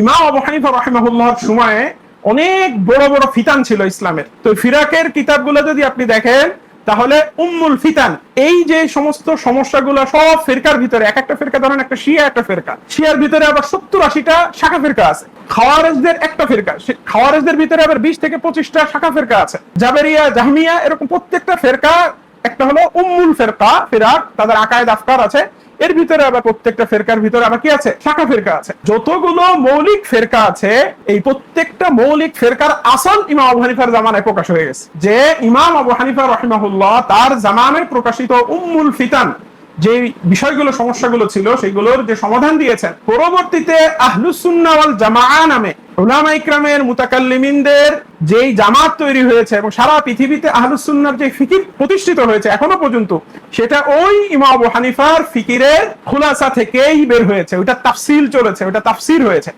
ইমাম আবু হানিফা রহমাহুল্লাহর সময়ে অনেক বড় বড় ফিতান ছিল ইসলামের। তো ফিরাকের কিতাবগুলো যদি আপনি দেখেন, তাহলে উম্মুল ফিতান, এই যে সমস্ত সমস্যাগুলো সব ফেরকার ভিতরে, এক একটা ফেরকা ধরেন একটা শিয়া, একটা ফেরকা। শিয়ার ভিতরে আবার সত্তর আশিটা শাখা ফেরকা আছে। খাওয়ারেজদের একটা ফেরকা খাওয়ারেজদের ভিতরে আবার বিশ থেকে পঁচিশটা শাখা ফেরকা আছে। জাবেরিয়া, জাহমিয়া, এরকম প্রত্যেকটা ফেরকা, একটা হলো উম্মুল ফেরকা, ফেরাক, তাদের আকায়দ, আফকার আছে। এর ভিতরে আবার প্রত্যেকটা ফেরকার ভিতরে আবার কি আছে? শাখা ফেরকা আছে। যতগুলো মৌলিক ফেরকা আছে, এই প্রত্যেকটা মৌলিক ফেরকার আসল ইমাম আবু হানিফার জামানায় প্রকাশ হয়ে গেছে। যে ইমাম আবু হানিফা রহিমাহুল্লাহ তার জামানে প্রকাশিত উম্মুল ফিতান যে বিষয়গুলো, সমস্যাগুলো ছিল সেগুলোর যে সমাধান দিয়েছেন, পরবর্তীতে আহলুসুন্না জামাআ নামে উলামা ইকরামের মুতাকাল্লিমিনদের যেই জামাত তৈরি হয়েছে এবং সারা পৃথিবীতে আহলুসুন্নার যে ফিকির প্রতিষ্ঠিত হয়েছে এখনও পর্যন্ত, সেটা ওই আবু হানিফার ফিকিরের খুলাসা থেকেই বের হয়েছে। ওটা তাফসিল চলেছে ওটা তাফসির হয়েছে।